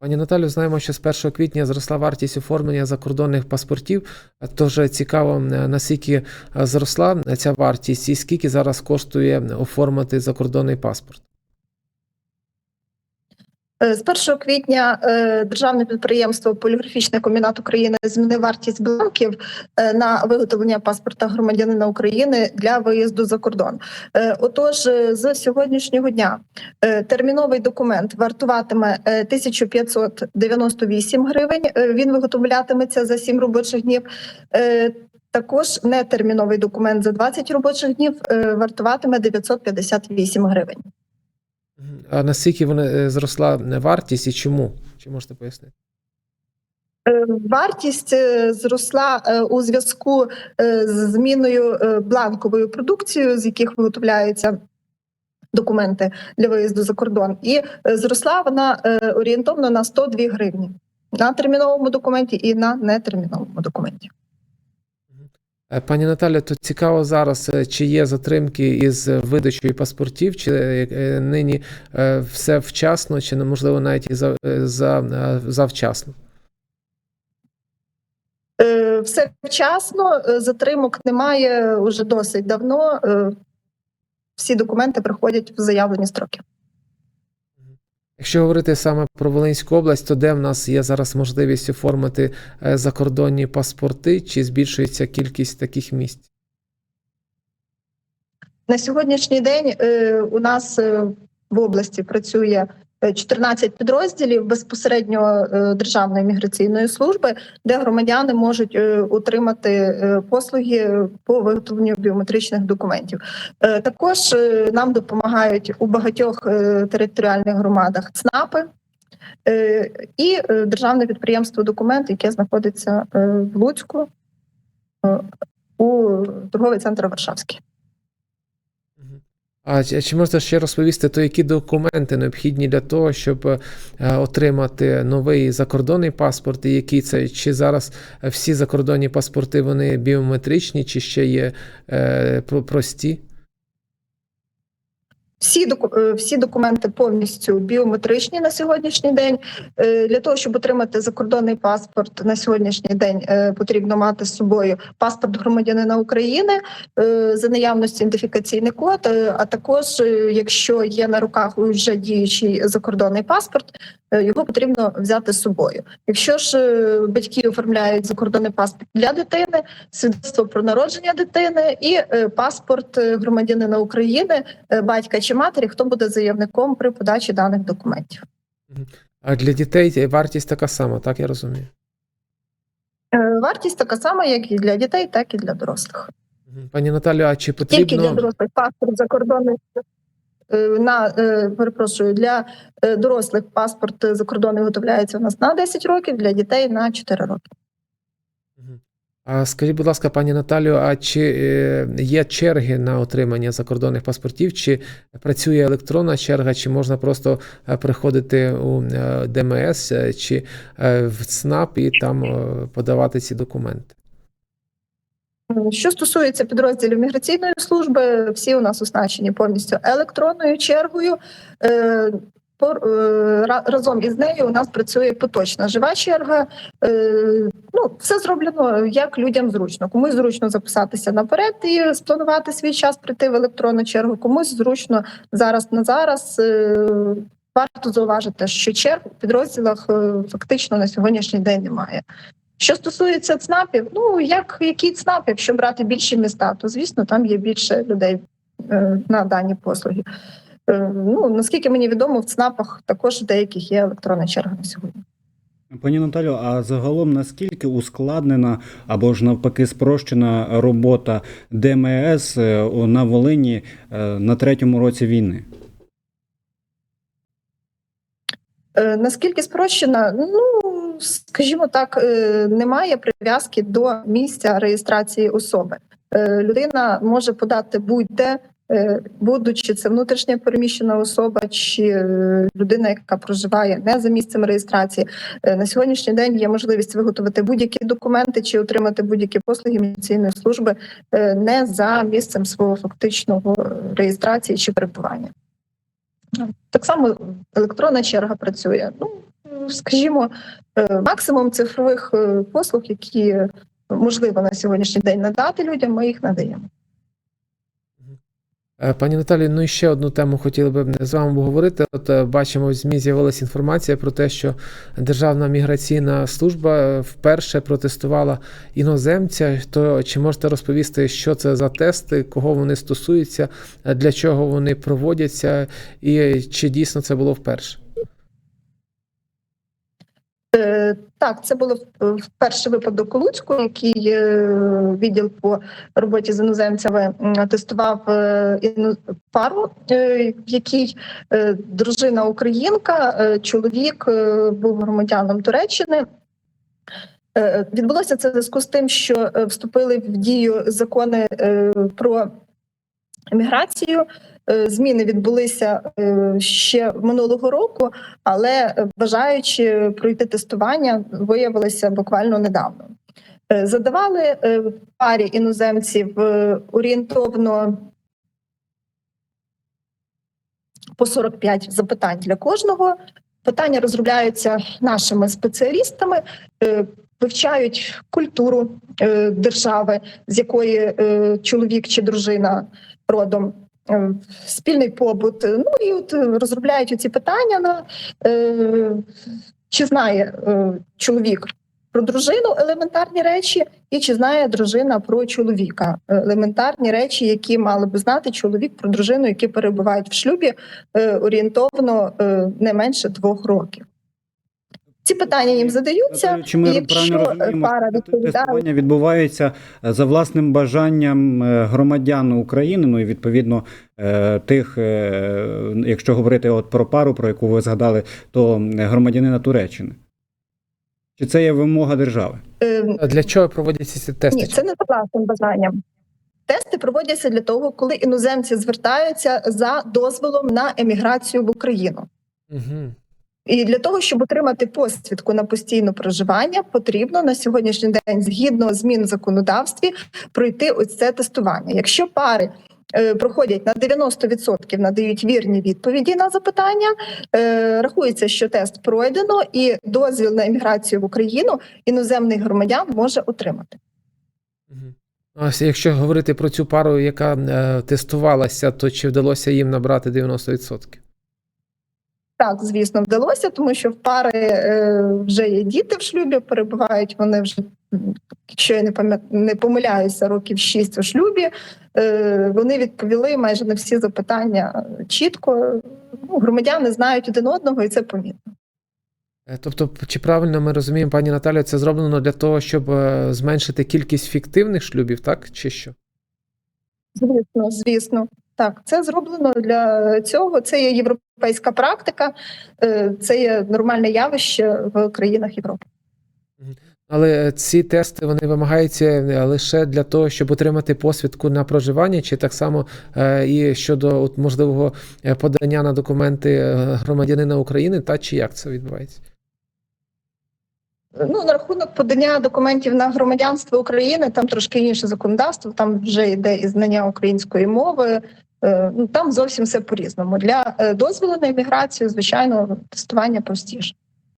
Пані Наталю, знаємо, що з 1 квітня зросла вартість оформлення закордонних паспортів. Тож цікаво, е, наскільки е, зросла ця вартість і скільки зараз коштує оформити закордонний паспорт. Е, З 1 квітня е, державне підприємство Поліграфічний комбінат України змінив вартість бланків е, на виготовлення паспорта громадянина України для виїзду за кордон. Отож, з сьогоднішнього дня терміновий документ вартуватиме е, 1598 гривень. Він виготовлятиметься за 7 робочих днів. Також нетерміновий документ за 20 робочих днів вартуватиме 958 гривень. А наскільки вона е, зросла вартість і чому? Чи можете пояснити? Е, Вартість е, зросла е, у зв'язку е, з зміною е, бланковою продукцією, з яких виготовляються документи для виїзду за кордон, і е, зросла вона е, орієнтовно на 102 гривні на терміновому документі і на нетерміновому документі. Е, Пані Наталя, то цікаво зараз, е, чи є затримки із видачею паспортів, чи е, нині все вчасно, чи неможливо навіть і за, за, завчасно. Все вчасно, затримок немає уже досить давно. Всі документи приходять в заявлені строки. Якщо говорити саме про Волинську область, то де в нас є зараз можливість оформити е, закордонні паспорти, чи збільшується кількість таких місць? На сьогоднішній день е, у нас е, в області працює 14 підрозділів безпосередньо е, Державної міграційної служби, де громадяни можуть е, отримати е, послуги по виготовленню біометричних документів. Також нам допомагають у багатьох територіальних громадах ЦНАПи. І державне підприємство документ, яке знаходиться в Луцьку у торговий центр Варшавський. А чи можна ще розповісти, то які документи необхідні для того, щоб е, отримати новий закордонний паспорт, і які це чи зараз всі закордонні паспорти вони біометричні, чи ще є е, про- прості? Всі е, всі документи повністю біометричні на сьогоднішній день. Е, Для того щоб отримати закордонний паспорт на сьогоднішній день, е, потрібно мати з собою паспорт громадянина України за наявності ідентифікаційний код. А також, якщо є на руках вже діючий закордонний паспорт, його потрібно взяти з собою. Якщо ж батьки оформляють закордонний паспорт для дитини, свідоцтво про народження дитини і паспорт громадянина України, батька чи матері, хто буде заявником при подачі даних документів. А для дітей вартість така сама, так я розумію. Е, Вартість така сама, як і для дітей, так і для дорослих. Пані Наталю, а чи Тільки для дорослих паспорт закордонний. е, На е, перепрошую для дорослих паспорт закордонний виготовляється у нас на 10 років, для дітей на 4 роки. А скажіть, будь ласка, пані Наталю, а чи е, є черги на отримання закордонних паспортів, чи працює електронна черга, чи можна просто е, приходити у е, ДМС чи в ЦНАП і там подавати ці документи? Що стосується підрозділів міграційної служби, всі у нас оснащені повністю електронною чергою. Е, е, Разом із нею у нас працює поточна жива черга. Е, Ну, все зроблено як людям зручно. Комусь зручно записатися наперед і спланувати свій час прийти в електронну чергу. Комусь зручно зараз на зараз. Е, Варто зауважити, що черг у підрозділах е, фактично на сьогоднішній день немає. Що стосується ЦНАПів, ну як який ЦНАП, якщо брати більші міста, то звісно там є більше людей е, на дані послуги. Е, ну наскільки мені відомо, в ЦНАПах також деяких є електронна черга на сьогодні. Пані Наталю, а загалом наскільки ускладнена або ж навпаки спрощена робота ДМС е, на Волині е, на третьому році війни? Наскільки спрощена? Ну скажімо так, немає прив'язки до місця реєстрації особи. Людина може подати будь-де, будучи це внутрішня переміщена особа чи е, людина, яка проживає не за місцем реєстрації. Е, На сьогоднішній день є можливість виготовити будь-які документи чи отримати будь-які послуги міграційної служби е, не за місцем свого фактичного е, реєстрації чи перебування. Так само електронна черга працює. Ну скажімо, е, максимум цифрових е, послуг, які можливо на сьогоднішній день надати людям, ми їх надаємо. Е, Пані Наталі, ну і ще одну тему хотіли би з вами обговорити. От е, бачимо, в ЗМІ з'явилася інформація про те, що Державна міграційна служба е, вперше протестувала іноземця. То чи можете розповісти, що це за тести, кого вони стосуються, для чого вони проводяться, і чи дійсно це було вперше? Е, Так, це було перший випадок у Луцьку, який е, відділ по роботі з іноземцями тестував пару, е, в якій дружина українка, чоловік був громадяном Туреччини. Відбулося це в зв'язку з тим, що вступили в дію закони про міграцію. Е, Зміни відбулися е, ще минулого року, але е, бажаючи пройти тестування, виявилося буквально недавно. Задавали парі іноземців орієнтовно по 45 запитань для кожного. Питання розробляються нашими спеціалістами, вивчають культуру держави, з якої чоловік чи дружина родом. Е, Спільний побут, ну і от е, розробляють ці питання на е, чи знає е, чоловік про дружину елементарні речі, і чи знає дружина про чоловіка елементарні речі, які мали би знати чоловік про дружину, які перебувають в шлюбі е, орієнтовно е, не менше двох років. Ці питання їм задаються. Чи ми і якщо правильно розуміємо, пара відповідає, відбувається е, за власним бажанням е, громадян України, ну і відповідно е, тих, якщо говорити от про пару, про яку ви згадали, то громадянина Туреччини? Чи це є вимога держави? е, Для чого проводяться ці тести? Ні, це не за власним бажанням. Тести проводяться для того, коли іноземці звертаються за дозволом на еміграцію в Україну. Угу. І для того, щоб отримати посвідку на постійне проживання, потрібно на сьогоднішній день, згідно змін в законодавстві, пройти ось це тестування. Якщо пари е, проходять на 90%, надають вірні відповіді на запитання, е, рахується, що тест пройдено, і дозвіл на еміграцію в Україну іноземний громадян може отримати. Ось якщо говорити про цю пару, яка е, тестувалася, то чи вдалося їм набрати 90%? Так, звісно, вдалося, тому що в пари е, вже є діти в шлюбі, перебувають вони вже, якщо я не не помиляюся, років 6 у шлюбі. Е, вони відповіли майже на всі запитання чітко. Ну, громадяни знають один одного, і це помітно. Е, Тобто, чи правильно ми розуміємо, пані Наталія, це зроблено для того, щоб зменшити кількість фіктивних шлюбів, так? Чи що? Звісно, звісно. Так, це зроблено для цього. Це є європейська практика, е, це є нормальне явище в країнах Європи. Але е, ці тести вони вимагаються е, лише для того, щоб отримати посвідку на проживання, чи так само і щодо от, можливого подання на документи громадянина України, та чи як це відбувається? Ну, на рахунок подання документів на громадянство України, там трошки інше законодавство, там вже йде і знання української мови. Е, Ну там зовсім все по-різному. Для е, дозволу на імміграцію, звичайно, тестування простіше.